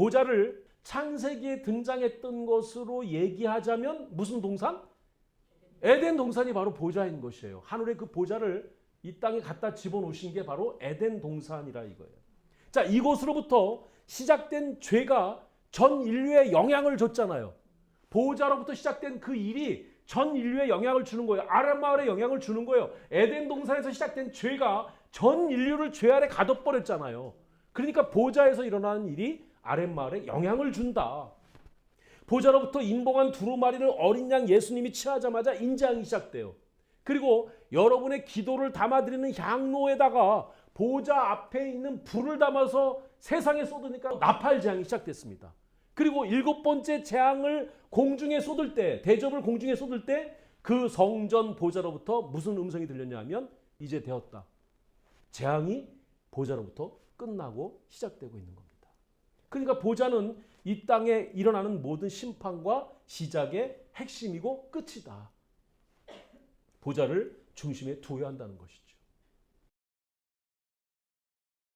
보좌를 창세기에 등장했던 것으로 얘기하자면 무슨 동산? 에덴 동산이 바로 보좌인 것이에요. 하늘의 그 보좌를 이 땅에 갖다 집어넣으신 게 바로 에덴 동산이라 이거예요. 자, 이곳으로부터 시작된 죄가 전 인류에 영향을 줬잖아요. 보호자로부터 시작된 그 일이 전 인류에 영향을 주는 거예요. 아람 마을에 영향을 주는 거예요. 에덴 동산에서 시작된 죄가 전 인류를 죄 아래 가둬버렸잖아요. 그러니까 보좌에서 일어나는 일이 아람 마을에 영향을 준다. 보좌로부터 인봉한 두루마리를 어린 양 예수님이 취하자마자 인장이 시작돼요. 그리고 여러분의 기도를 담아드리는 향로에다가 보좌 앞에 있는 불을 담아서 세상에 쏟으니까 나팔 재앙이 시작됐습니다. 그리고 일곱 번째 재앙을 공중에 쏟을 때, 대접을 공중에 쏟을 때 그 성전 보좌로부터 무슨 음성이 들렸냐 하면 이제 되었다. 재앙이 보좌로부터 끝나고 시작되고 있는 겁니다. 그러니까 보좌는 이 땅에 일어나는 모든 심판과 시작의 핵심이고 끝이다. 보좌를 중심에 두어야 한다는 것이죠.